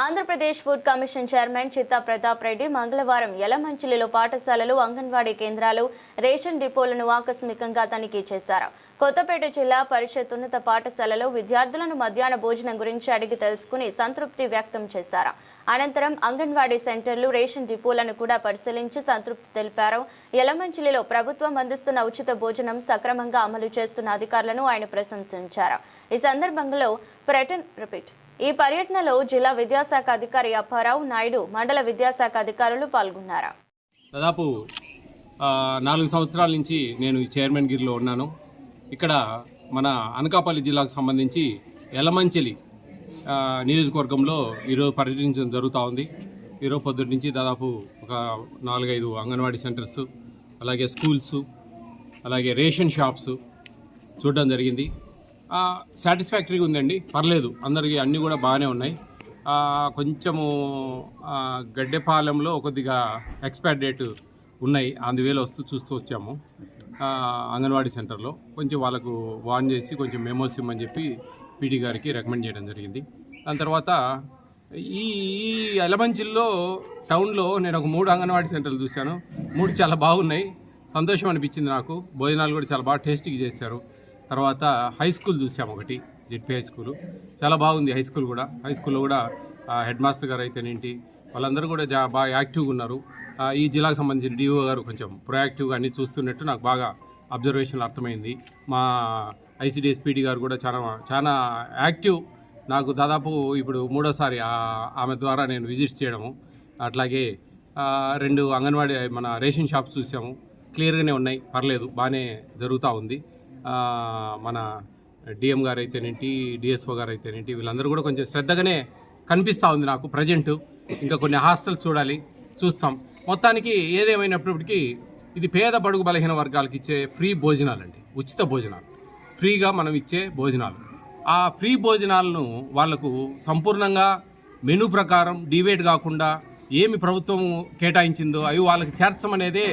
Andhra Pradesh food commission chairman చిత్తా ప్రతాప్ రెడ్డి మంగళవారం యలమంచిలిలో పాఠశాలలు అంగన్వాడీ కేంద్రాలు రేషన్ డిపోలను ఆకస్మికంగా తనిఖీ చేశారు. కొత్తపేట జిల్లా పరిషత్ ఉన్నత పాఠశాలలో విద్యార్థులను మధ్యాహ్న భోజనం గురించి అడిగి తెలుసుకుని సంతృప్తి వ్యక్తం చేశారు. అనంతరం అంగన్వాడీ సెంటర్లు రేషన్ డిపోలను కూడా పరిశీలించి సంతృప్తి తెలిపారు. యలమంచిలిలో ప్రభుత్వం అందిస్తున్న ఉచిత భోజనం సక్రమంగా అమలు చేస్తున్న అధికారులను ఆయన ప్రశంసించారు. ఈ సందర్భంలో ప్రటన్ రిపీట్. ఈ పర్యటనలో జిల్లా విద్యాశాఖ అధికారి అప్పారావు నాయుడు మండల విద్యాశాఖ అధికారులు పాల్గొన్నారు? దాదాపు నాలుగు సంవత్సరాల నుంచి నేను ఈ చైర్మన్ గిరిలో ఉన్నాను. ఇక్కడ మన అనకాపల్లి జిల్లాకు సంబంధించి ఎలమంచిలి నియోజకవర్గంలో ఈరోజు పర్యటించడం జరుగుతూ ఉంది. ఈరోజు పొద్దుటి నుంచి దాదాపు ఒక నాలుగైదు అంగన్వాడీ సెంటర్స్ అలాగే స్కూల్స్ అలాగే రేషన్ షాప్స్ చూడడం జరిగింది. సాటిస్ఫాక్టరీగా ఉందండి. పర్లేదు అందరికీ అన్నీ కూడా బాగానే ఉన్నాయి. కొంచెము గడ్డెపాలెంలో కొద్దిగా ఎక్స్పైర్ డేట్ ఉన్నాయి. అందువేళ వస్తూ చూస్తూ వచ్చాము. అంగన్వాడీ సెంటర్లో. కొంచెం వాళ్ళకు వార్న్ చేసి కొంచెం మెమోస్ ఇమ్మని చెప్పి పీటీ గారికి రికమెండ్ చేయడం జరిగింది. దాని తర్వాత ఈ ఈ ఎలమంచిల్లో టౌన్లో నేను ఒక మూడు అంగన్వాడీ సెంటర్లు చూశాను. మూడు చాలా బాగున్నాయి. సంతోషం అనిపించింది నాకు. భోజనాలు కూడా చాలా బాగా టేస్టీగా చేశారు. తర్వాత హై స్కూల్ చూసాము ఒకటి జెడ్పీ హై స్కూల్ చాలా బాగుంది హై స్కూల్ కూడా. హై స్కూల్లో కూడా హెడ్ మాస్టర్ గారు అయితేనేంటి వాళ్ళందరూ కూడా జా బాగా యాక్టివ్గా ఉన్నారు. ఈ జిల్లాకు సంబంధించిన డిఓ గారు కొంచెం ప్రొయాక్టివ్గా అన్ని చూస్తున్నట్టు నాకు బాగా అబ్జర్వేషన్లు అర్థమైంది. మా ఐసీడీఎస్పీడీ గారు కూడా చాలా చాలా యాక్టివ్. నాకు దాదాపు ఇప్పుడు మూడోసారి ఆమె ద్వారా నేను విజిట్ చేయడము. అట్లాగే రెండు అంగన్వాడీ మన రేషన్ షాప్స్ చూసాము. క్లియర్గానే ఉన్నాయి. పర్లేదు. బాగానే జరుగుతూ ఉంది. మన డిఎం గారు అయితేనేంటి డిఎస్ఓ గారు అయితేనేంటి వీళ్ళందరూ కూడా కొంచెం శ్రద్ధగానే కనిపిస్తూ ఉంది నాకు ప్రజెంట్ ఇంకా కొన్ని హాస్టల్స్ చూడాలి చూస్తాం. మొత్తానికి ఏదేమైనప్పటికీ ఇది పేద బడుగు బలహీన వర్గాలకు ఇచ్చే ఫ్రీ భోజనాలు అండి ఉచిత భోజనాలు. ఫ్రీగా మనం ఇచ్చే భోజనాలు. ఆ ఫ్రీ భోజనాలను వాళ్ళకు సంపూర్ణంగా మెనూ ప్రకారం డివేట్ కాకుండా ఏమి ప్రభుత్వం కేటాయించిందో అవి వాళ్ళకి చేర్చమనేదే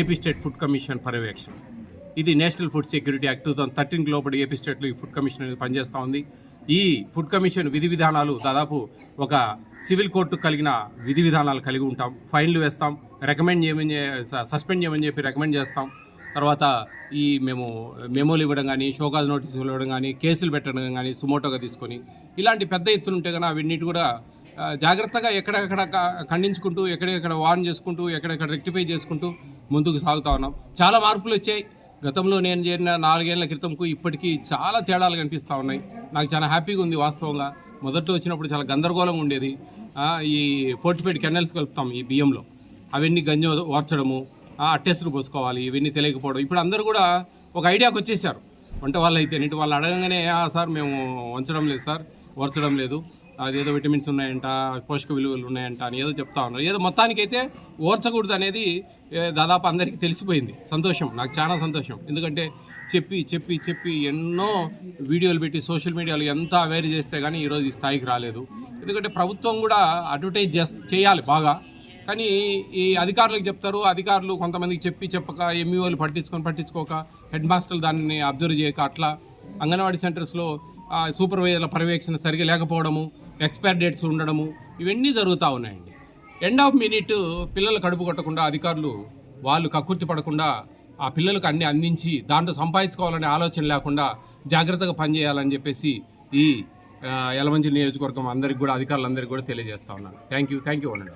ఏపీ స్టేట్ ఫుడ్ కమిషన్ పర్యవేక్షణ. ఇది national food security act two thousand thirteen లోపల ఏపీ స్టేట్లో ఈ ఫుడ్ కమిషన్ అనేది పనిచేస్తూ ఉంది. ఈ ఫుడ్ కమిషన్ విధి విధానాలు దాదాపు ఒక సివిల్ కోర్టు కలిగిన విధి విధానాలు కలిగి ఉంటాం. ఫైన్లు వేస్తాం. రికమెండ్ చేయమని సస్పెండ్ చేయమని చెప్పి రికమెండ్ చేస్తాం. తర్వాత ఈ మేము మెమోలు ఇవ్వడం కానీ షోకాజ్ నోటీసులు ఇవ్వడం కానీ కేసులు పెట్టడం కానీ సుమోటోగా తీసుకొని ఇలాంటి పెద్ద ఎత్తున ఉంటే కానీ అవన్నిటి కూడా జాగ్రత్తగా ఎక్కడెక్కడ ఖండించుకుంటూ ఎక్కడెక్కడ వార్న్ చేసుకుంటూ ఎక్కడెక్కడ రెక్టిఫై చేసుకుంటూ ముందుకు సాగుతూ ఉన్నాం. చాలా మార్పులు వచ్చాయి. గతంలో నేను చేరిన నాలుగేళ్ళ క్రితంకు ఇప్పటికీ చాలా తేడాలు కనిపిస్తూ ఉన్నాయి. నాకు చాలా హ్యాపీగా ఉంది వాస్తవంగా. మొదట్లో వచ్చినప్పుడు చాలా గందరగోళంగా ఉండేది. ఈ ఫోర్టిఫైడ్ కెనల్స్ కలుపుతాం ఈ బియ్యంలో. అవన్నీ గంజ ఓర్చడము ఆ, అట్టేసులు పోసుకోవాలి ఇవన్నీ తెలియకపోవడం. ఇప్పుడు అందరూ కూడా ఒక ఐడియాకి వచ్చేసారు. వంట వాళ్ళు అయితే నీటి వాళ్ళు అడగంగానే సార్ మేము వంచడం లేదు సార్ ఓర్చడం లేదు. అదేదో విటమిన్స్ ఉన్నాయంట పోషక విలువలు ఉన్నాయంట అని ఏదో చెప్తా ఉన్నారు. ఏదో మొత్తానికైతే ఓర్చకూడదు అనేది దాదాపు అందరికీ తెలిసిపోయింది. సంతోషం నాకు చాలా సంతోషం. ఎందుకంటే చెప్పి చెప్పి చెప్పి ఎన్నో వీడియోలు పెట్టి సోషల్ మీడియాలో ఎంత అవేర్ చేస్తే కానీ ఈరోజు ఈ స్థాయికి రాలేదు. ఎందుకంటే ప్రభుత్వం కూడా అడ్వర్టైజ్ చేస్ చేయాలి బాగా. కానీ ఈ అధికారులకు చెప్తారు అధికారులు కొంతమందికి చెప్పి చెప్పక ఎంఈఓలు పట్టించుకొని పట్టించుకోక హెడ్ మాస్టర్లు దాన్ని అబ్జర్వ్ చేయక అట్లా. అంగన్వాడీ సెంటర్స్లో సూపర్వైజర్ల పర్యవేక్షణ సరిగా లేకపోవడము ఎక్స్పైర్ డేట్స్ ఉండడము ఇవన్నీ జరుగుతూ ఉన్నాయండి. ఎండ్ ఆఫ్ మినిట్ పిల్లలు కడుపు కొట్టకుండా అధికారులు వాళ్ళు కక్కుర్తి పడకుండా ఆ పిల్లలకు అన్ని అందించి దాంట్లో సంపాదించుకోవాలనే ఆలోచన లేకుండా జాగ్రత్తగా పనిచేయాలని చెప్పేసి ఈ ఆ, యలమంచి నియోజకవర్గం అందరికి కూడా అధికారులందరికీ కూడా తెలియజేస్తా ఉన్నాను. థ్యాంక్ యూ థ్యాంక్ యూ అనండి